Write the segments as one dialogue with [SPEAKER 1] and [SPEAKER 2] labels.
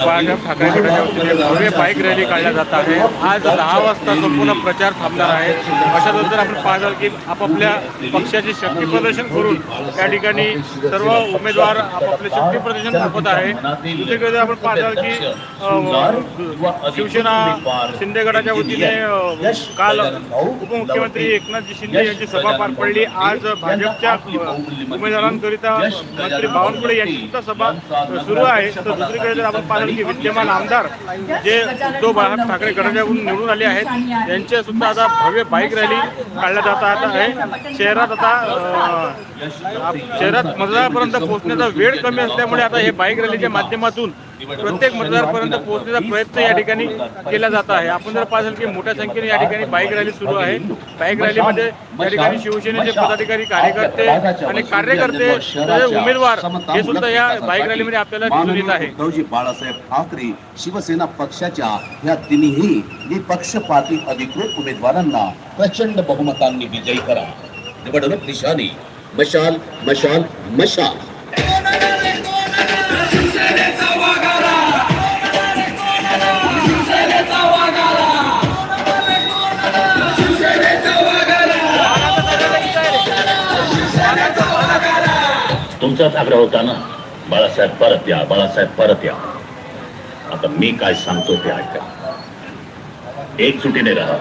[SPEAKER 1] ठाकरे गटाच्या वतीने भव्य बाईक रॅली काढल्या जात आहे. आज दहा वाजता संपूर्ण प्रचार थांबणार आहे. अशा नंतर आपण पाहताल की आपापल्या पक्षाचे शक्ती प्रदर्शन करून त्या ठिकाणी सर्व उमेदवार आपापले शक्ती प्रदर्शन दाखवत आहे. दुसरीकडे आपण पाहताल की शिवसेना शिंदे गटाच्या वतीने काल उपमुख्यमंत्री एकनाथजी शिंदे यांची सभा पार पडली. आज भाजपच्या उमेदवारांकरिता मंत्री बावनकुळे यांची सुद्धा सभा सुरू आहे. तर दुसरीकडे जर आपण पाहिलं आणखी विद्यमान आमदार जे उद्धव बाळासाहेब ठाकरे गटाच्याकडून निवडून आले आहेत यांचे सुद्धा आता भव्य बाईक रॅली काढल्या जात आहे शहरात आता शहरात मतदारापर्यंत पोहोचण्याचा वेळ कमी असल्यामुळे आता हे बाईक रॅलीच्या माध्यमातून प्रत्येक मतदारपर्यंत पोहोचण्याचा प्रयत्न या ठिकाणी केला जात आहे. आपण जर पाहिलं की मोठ्या संख्येने या ठिकाणी बाईक रॅली सुरू आहे. बाईक रॅलीमध्ये या ठिकाणी शिवसेनेचे पदाधिकारी कार्यकर्ते आणि कार्यकर्ते उमेदवार हे सुद्धा या बाईक रॅलीमध्ये आपल्याला दिसून येत आहे.
[SPEAKER 2] उद्धवजी बाळासाहेब ठाकरे शिवसेना पक्षाच्या या तिन्ही निपक्षपाती अधिकृत उमेदवारांना प्रचंड बहुमतांनी विजयी करा. निवडणूक निशाणी. मशाल मशाल मशाल.
[SPEAKER 3] तुमचाच आग्रह होता ना? बाळासाहेब परत या बाळासाहेब परत या. आता मी काय सांगतो ते ऐका. एकजुटीने राहा.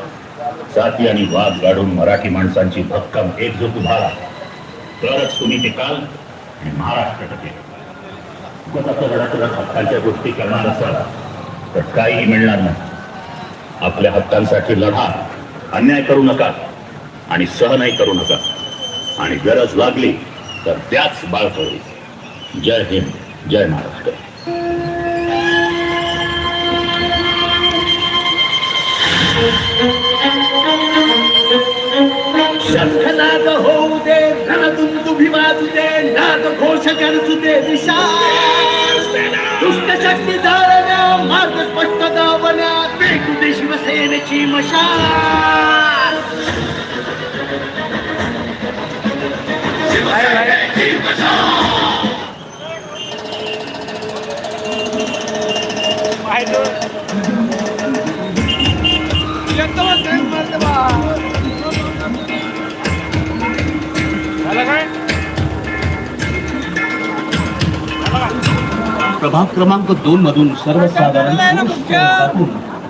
[SPEAKER 3] जाती आणि वाद गाडून मराठी माणसांची भक्कम एकजूट उभारा. तरच तुम्ही ते काल आणि महाराष्ट्र टिकेल हक्कांच्या गोष्टी करणार असाल तर काहीही मिळणार नाही. आपल्या हक्कांसाठी लढा अन्याय करू नका आणि सहनही करू नका. आणि गरज लागली तर त्याच बाळकळी जय हिंद जय महाराष्ट्र.
[SPEAKER 4] शंखनाद होऊ दे रणदुंदुभी वाजू दे नाद घोष गरजू दे विशाल दुष्ट शक्ती जाळण्या मार्ग स्पष्ट दावण्या पेटू दे शिवसेनेची मशाल.
[SPEAKER 2] प्रभाग क्रमांक दोन मधून सर्वसाधारण पुरुष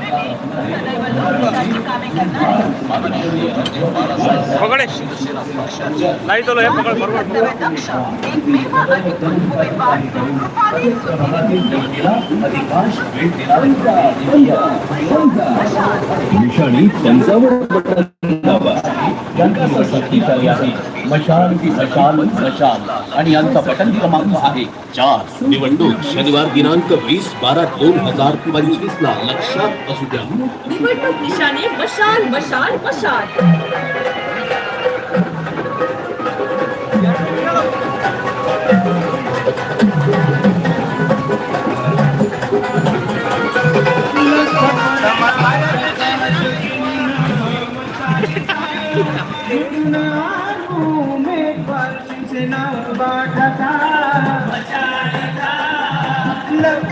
[SPEAKER 1] पकडे। नाही तो हे पकड
[SPEAKER 2] पंचावन्न बटन दाबा यांचा सक्तीशाली आहे मशाल मशाल मशाल आणि यांचा बटन क्रमांक आहे चार। निवडणूक शनिवार दिनांक वीस बारा दोन हज़ार पंचवीस ला लक्षात असू द्या।
[SPEAKER 5] निवडणूक निशाणे मशाल मशाल मशाल
[SPEAKER 6] लख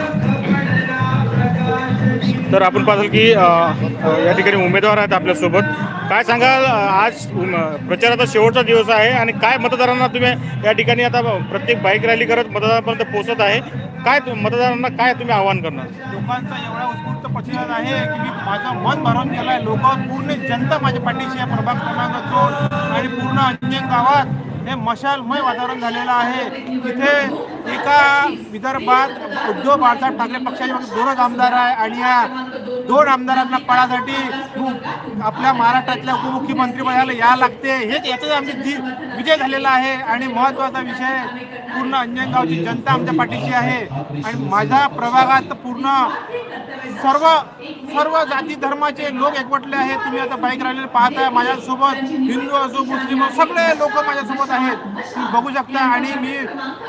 [SPEAKER 1] तर आपण पाहतो की अ, अ, या ठिकाणी उमेदवार आहेत आपल्यासोबत. काय सांगाल अ, आज उम, प्रचाराचा शेवटचा दिवस आहे आणि काय मतदारांना तुम्ही या ठिकाणी आता प्रत्येक बाईक रॅली करत मतदारांपर्यंत पोहोचत आहे? काय तु- मतदारांना काय तुम्ही आवाहन करणार?
[SPEAKER 7] लोकांचा एवढा उत्स्फूर्त प्रतिसाद आहे की मी माझं मन भरून गेलं आहे लोक पूर्ण जनता माझ्या पाठीशी आहे. प्रभाग क्रमांक दोन आणि पूर्ण अंजन गावात हे मशालमय वातावरण झालेलं आहे. इथे एका विदर्भात उद्धव बाळासाहेब ठाकरे पक्षाचे दोनच आमदार आहे आणि या दोन आमदारांना पळासाठी आपल्या महाराष्ट्रातल्या उपमुख्यमंत्री पदाला लागते. हेच याचा आमची विजय झालेला आहे आणि महत्त्वाचा विषय पूर्ण अंजनगावची जनता आमच्या पाठीशी आहे. आणि माझ्या प्रभागात पूर्ण सर्व सर्व जाती धर्माचे लोक एकवटले आहेत. तुम्ही आता बाईक राहिलेले पाहताय माझ्यासोबत हिंदू असो मुस्लिम असो सगळे लोक माझ्यासोबत आहेत. तुम्ही बघू शकता आणि मी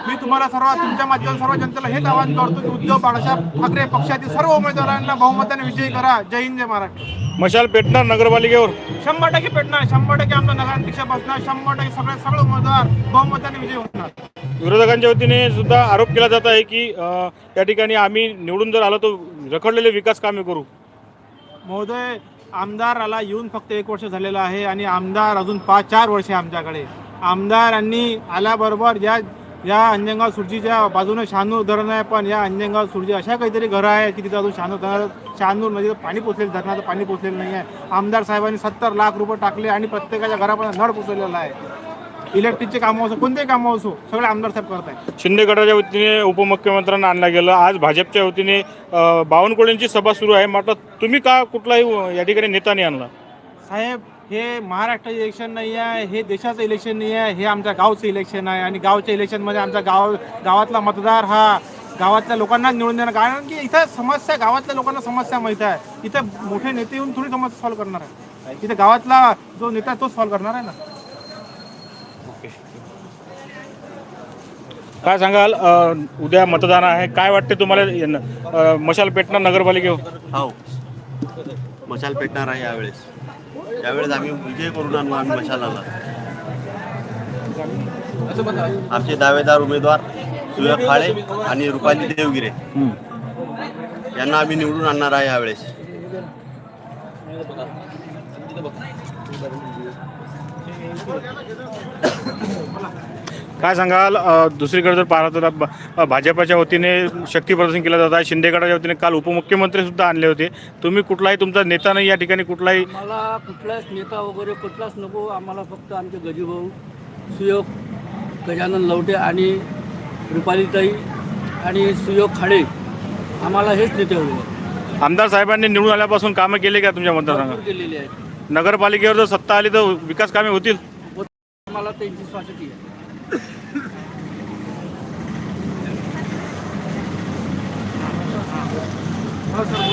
[SPEAKER 7] मी तुम्हाला सर्व तुमच्या माध्यमातून सर्व जनतेला हेच आवाहन करतो की उद्धव बाळासाहेब ठाकरे पक्षातील सर्व उमेदवारांना बहुमताने विजय करा जय हिंद जय महाराष्ट्र.
[SPEAKER 1] मशाल पेटणार नगरपालिकेवर.
[SPEAKER 7] शंभर टक्के पेटणार शंभर टक्के आमचा नगराध्यक्ष बसणार शंभर टक्के सगळे सगळे उमेदवार बहुमताने विजयी होणार.
[SPEAKER 1] विरोधकांच्या वतीने सुद्धा आरोप केला जात आहे की अ, या ठिकाणी आम्ही निवडून जर आलो तर रखडलेले विकास कामे करू.
[SPEAKER 7] महोदय आमदाराला येऊन फक्त एक वर्ष झालेलं आहे आणि आमदार अजून पाच चार वर्ष आहे आमच्याकडे. आमदारांनी आल्याबरोबर या या अंजनगाव सुरजीच्या बाजूने शहानूर धरण आहे पण या अंजनगाव सुरजी अशा काहीतरी घरं आहे की तिथं अजून शहानूर धरण शहानूर नदीचं पाणी पोचलेलं धरणाचं पाणी पोचलेलं नाही आहे. आमदार साहेबांनी सत्तर लाख रुपये टाकले आणि प्रत्येकाच्या घरापर्यंत नळ पोचवलेला आहे. इलेक्ट्रिकचे कामं असो कोणतेही कामं असो सगळे आमदार साहेब करत आहेत
[SPEAKER 1] शिंदे गटाच्या वतीने उपमुख्यमंत्र्यांना आणलं गेलं. आज भाजपच्या वतीने बावनकुळेंची सभा सुरू आहे. मात्र तुम्ही का कुठलाही या ठिकाणी नेता नाही आणला?
[SPEAKER 7] साहेब हे महाराष्ट्राचं इलेक्शन नाही आहे हे देशाचं इलेक्शन नाही आहे हे आमच्या गावचं इलेक्शन आहे. आणि गावच्या इलेक्शनमध्ये आमच्या गाव गावातला मतदार हा गावातल्या लोकांना निवडून देणार. कारण की इथं समस्या गावातल्या लोकांना समस्या माहीत आहे. इथं मोठे नेते येऊन थोडी समस्या सॉल्व्ह करणार आहे. इथे गावातला जो नेता आहे तोच सॉल्व्ह करणार आहे ना.
[SPEAKER 1] काय सांगाल? अ, उद्या मतदान आहे. काय वाटते तुम्हाला? अ, मशाल पेटणार नगरपालिकेवर?
[SPEAKER 6] हो. मशाल पेटणार आहे यावेळेस. यावेळेस आम्ही विजय करून आणू आम्ही मशालाला. आमचे दावेदार उमेदवार सुयोग खाळे आणि रुपाली देवगिरे. यांना आम्ही निवडून आणणार आहे यावेळेस.
[SPEAKER 1] काय सांगाल? दुसरीकडे जर पाहिलं तर भाजपाच्या वतीने शक्ती प्रदर्शन केलं जात आहे. शिंदे गटाच्या वतीने काल उपमुख्यमंत्री सुद्धा आणले होते. तुम्ही कुठलाही तुमचा नेता नाही या ठिकाणी कुठलाही
[SPEAKER 8] आम्हाला कुठलाच नेता वगैरे कुठलाच नको. आम्हाला फक्त आमचे गजीभाऊ सुयोग गजानन लवटे आणि रुपालीताई आणि सुयोग खाडे. आम्हाला हेच नेते हवे.
[SPEAKER 1] आमदार साहेबांनी निवडून आल्यापासून कामं केले का तुमच्या मतदारसंघात?
[SPEAKER 8] केलेले
[SPEAKER 1] नगरपालिकेवर जर सत्ता आली तर विकास कामे होतील?
[SPEAKER 8] आम्हाला त्यांची आहे.